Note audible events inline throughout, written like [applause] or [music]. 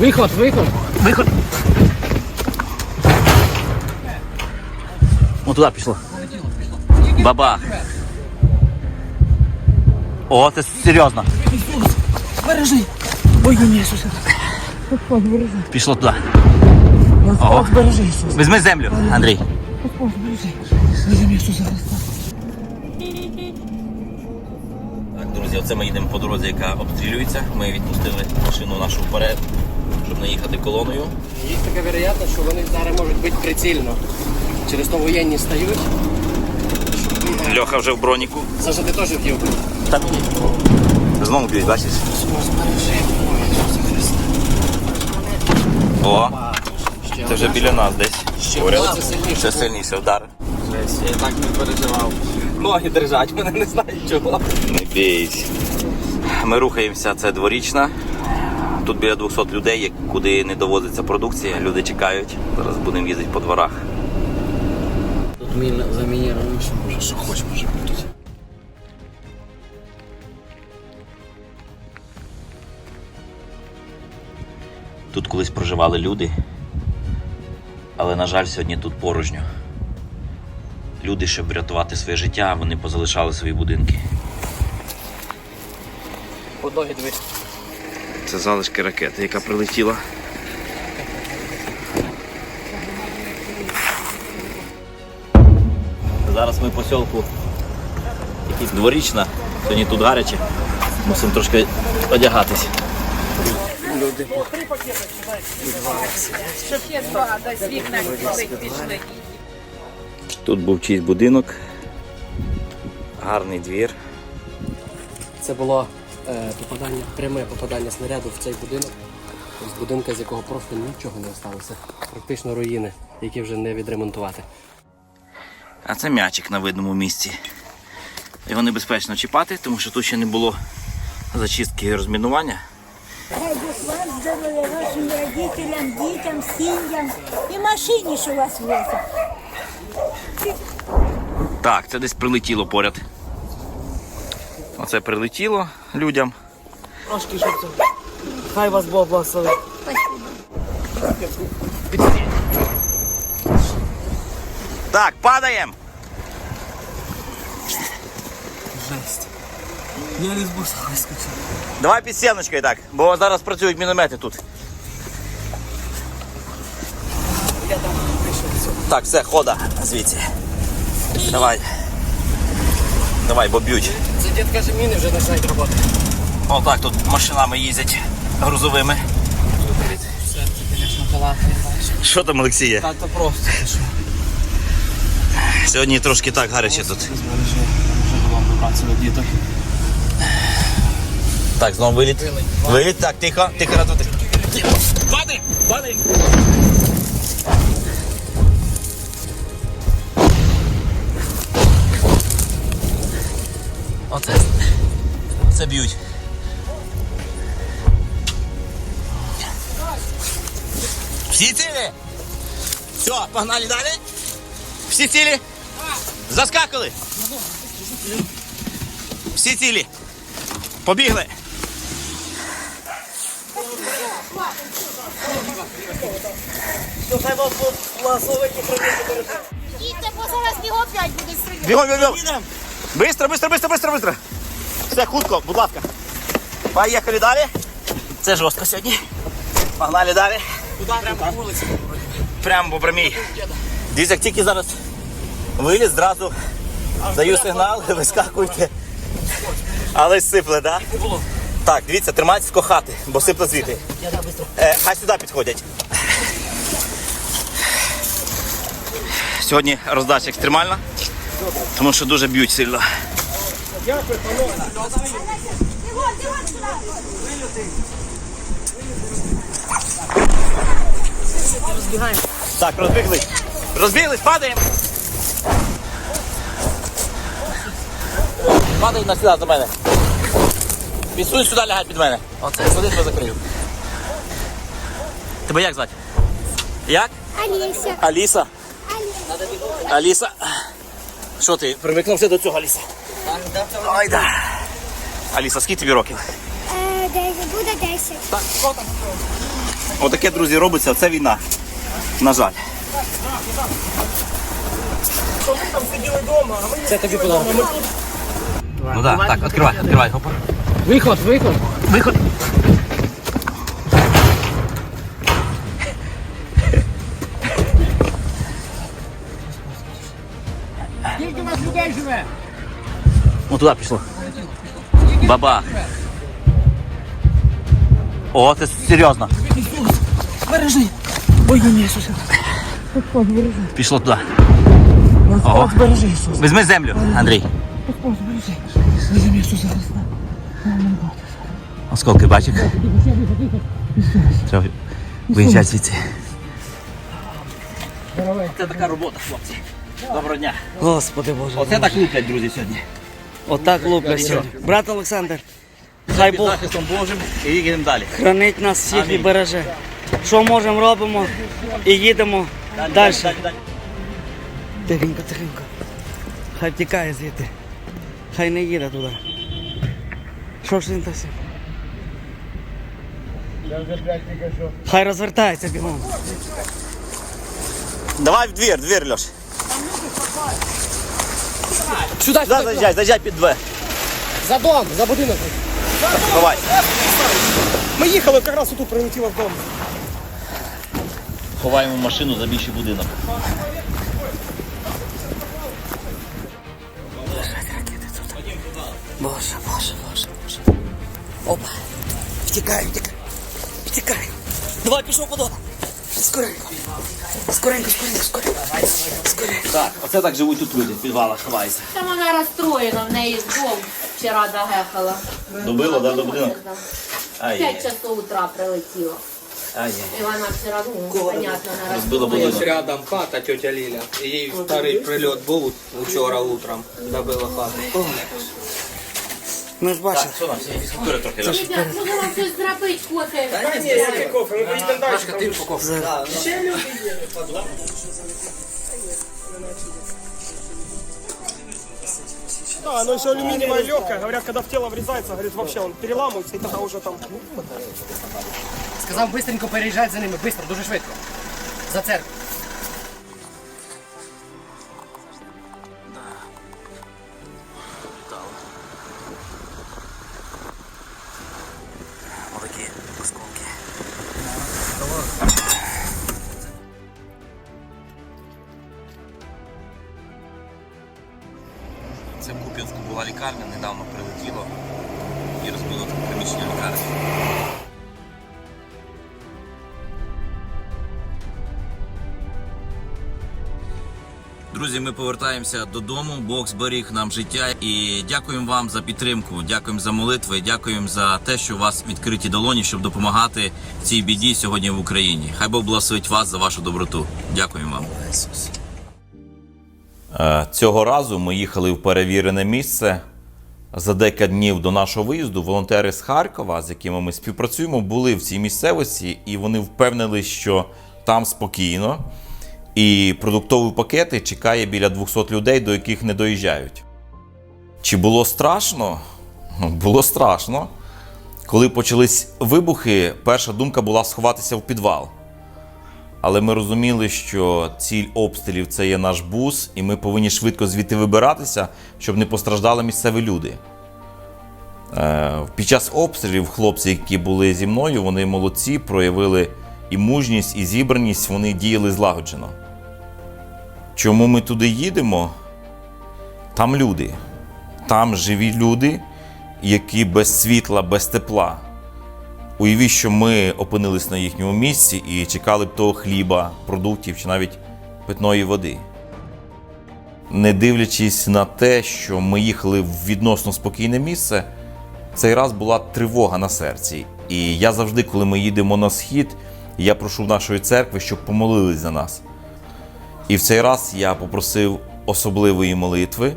Виход, виход. Виход. О, туди пішло. Бабах. О, це серйозно. Бережи. Ой, ні, Ісусе. Пішло туди. Господь, бережи, Ісусе. Візьми землю, Андрій. Господь, бережи. Візьми Ісуса Христа. Так, друзі, оце ми їдемо по дорозі, яка обстрілюється. Ми відпустили машину нашу вперед, щоб не їхати колоною. Є така вероятність, що вони зараз можуть бути прицільно. Через то воєнні стають. Льоха вже в броніку. Саша, ти теж вдів. Там Знову б'ють, бачиш? О, Ще це вже біля нас десь. Ще Поряд. це сильніше. Удар. Жесть, я так не переживав. Ноги держать, [laughs] мене не знаю чого. Не бійся. Ми рухаємося, це дворічна. Тут біля 200 людей, куди не довозиться продукція, люди чекають. Зараз будемо їздити по дворах. Тут міна замініровано, що може, що хоч може бути. Тут колись проживали люди, але, на жаль, сьогодні тут порожньо. Люди, щоб врятувати своє життя, вони позалишали свої будинки. По ноги дивись. Це залишки ракети, яка прилетіла. Зараз ми по сілку якийсь дворічна, сьогодні тут гаряче. Мусимо трошки одягатись. Люди. Тут був чийсь будинок, гарний двір. Це було попадання, пряме попадання снаряду в цей будинок. З будинка, з якого просто нічого не залишилося. Практично руїни, які вже не відремонтувати. А це м'ячик на видному місці. Його небезпечно чіпати, тому що тут ще не було зачистки і розмінування. Здоров'я, вашим родителям, дітям, сім'ям і машині, що у вас возить. Так, це десь прилетіло поряд. Оце прилетіло людям. Трошки щоб це. Хай вас Бог благословить. Так, падаємо! Жесть. Я не з вискочив. Давай під стіночкою так, бо зараз працюють міномети тут. Так, все, хода звідси. Давай. Давай, бо б'ють. Це дід каже, міни вже починають роботи. Отак тут машинами їздять грузовими. Все, це, звісно, талант, бачиш. Що там, Олексія? Та то просто. ти що? Сьогодні трошки так гаряче тут. Збережи, вже голова добратися діток. Так, знову виліт. Виліт, так, тихо, тихо, тихо. тихо. Падай, падай. Оце. Це б'ють. Всі цілі? Все, погнали далі. Всі цілі? Заскакали. Всі цілі. Побігли. Діти, бо зараз його опять буде стріляти. Бігом, бігом, бігом. Быстро, быстро, быстро, быстро, быстро. Все, хутко, будь ласка. Поїхали далі. Це жорстко сьогодні. Погнали далі. Куди прямо по вулиці? Прямо по прямій. Дивіться, як тільки зараз виліз, зразу даю сигнал, вискакуйте. Але сипле, так? Да? Так, дивіться, тримайтесь коло хати, бо сипле звідти. Е, хай сюди підходять. Сьогодні роздача екстремальна, тому що дуже б'ють сильно. Так, розбіглись. Розбіглись, падаємо. Падай на сюди до мене. Підсунь сюди лягай під мене. Оце, сюди тебе закрию. Тебе як звати? Як? Аліся. Аліса. Аліса. Що ти, привикнувся до цього, Аліса? Ой, да. Аліса, скільки тобі років? Е, де- буде 10. Отаке, друзі, робиться, це війна. На жаль. Це тобі подарунок. Ну так, так, відкривай, відкривай. Виход, виход. Виход. Ну туди пішло. Баба. О, це серйозно. Бережи. Ой, ім'я Ісуса. Господь, бережи. Пішло туди. Господь, Ого. бережи Ісус. Візьми землю, Андрій. Господь, бережи. В ім'я Ісуса Христа. Осколки бачив? Треба виїжджати звідси. Це така робота, хлопці. Доброго дня. Господи Боже. Оце так луплять, друзі, сьогодні. Отак луплять сьогодні. Брат Олександр, хай Бог захистом Божим і їдемо далі. хранить нас всіх і береже. Що можемо, робимо і їдемо далі. далі, далі. Тихенько, тихенько. Хай втікає звідти. Хай не їде туди. Що ж він сів? Хай розвертається бігом. Давай в двір, двір, Льош. Сюди, Сюди заїжджай, заїжджай під двері. За дом, за будинок. Давай. Ми їхали, якраз тут прилетіло в дом. Ховаємо машину за більший будинок. Боже, боже, боже, боже. Опа. Втікай, втікай. Втікай. Давай пішов подон. Скоренько. Скоренько, скоренько, скоренько. Скоренько. Так, оце так живуть тут люди, в підвалах ховаються. Там вона розстроєна, в неї дом вчора догехала. Добило, да, до будинок? П'ять часов утра прилетіло. ай, І вона вчора, ну, понятно, будинок. рядом хата тетя Ліля. Їй старий прильот був вчора утром. Добила хату. Ми ж бачимо. Що нам, фізкультури трохи, Льош? Ребят, може вам щось зробити, кофе? Кофе, ми поїдемо далі. Да, оно еще алюминиевое легкое. Говорят, когда в тело врезается, говорит, вообще он переламывается, и тогда уже там... Сказав бистренько переїжджати за ними, бистро, дуже швидко. За церкву. Лікарня, недавно прилетіло і розбило приміщення лікарні. Друзі, ми повертаємося додому. Бог зберіг нам життя і дякуємо вам за підтримку. Дякуємо за молитви. Дякуємо за те, що у вас відкриті долоні, щоб допомагати в цій біді сьогодні в Україні. Хай Бог благословить вас за вашу доброту. Дякуємо вам. Е, Цього разу ми їхали в перевірене місце. За декілька днів до нашого виїзду волонтери з Харкова, з якими ми співпрацюємо, були в цій місцевості, і вони впевнили, що там спокійно, і продуктові пакети чекає біля 200 людей, до яких не доїжджають. Чи було страшно? Ну, Було страшно. Коли почались вибухи, перша думка була сховатися в підвал. Але ми розуміли, що ціль обстрілів це є наш бус, і ми повинні швидко звідти вибиратися, щоб не постраждали місцеві люди. Е, Під час обстрілів хлопці, які були зі мною, вони молодці, проявили і мужність, і зібраність, вони діяли злагоджено. Чому ми туди їдемо? Там люди. Там живі люди, які без світла, без тепла. Уявіть, що ми опинились на їхньому місці і чекали б того хліба, продуктів чи навіть питної води. Не дивлячись на те, що ми їхали в відносно спокійне місце, цей раз була тривога на серці. І я завжди, коли ми їдемо на схід, я прошу нашої церкви, щоб помолились за нас. І в цей раз я попросив особливої молитви,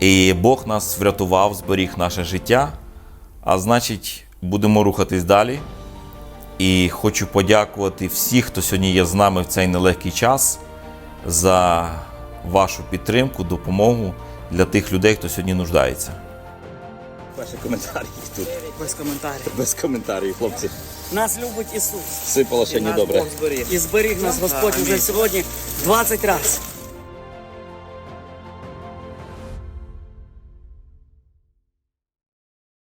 і Бог нас врятував, зберіг наше життя. А значить, будемо рухатись далі. І хочу подякувати всіх, хто сьогодні є з нами в цей нелегкий час, за вашу підтримку, допомогу для тих людей, хто сьогодні нуждається. Ваші коментарі тут. Без коментарів. Без коментарів, хлопці. Нас любить Ісус. Сипало ще Наш недобре. Бог зберіг. І зберіг нас Господь уже сьогодні 20 разів.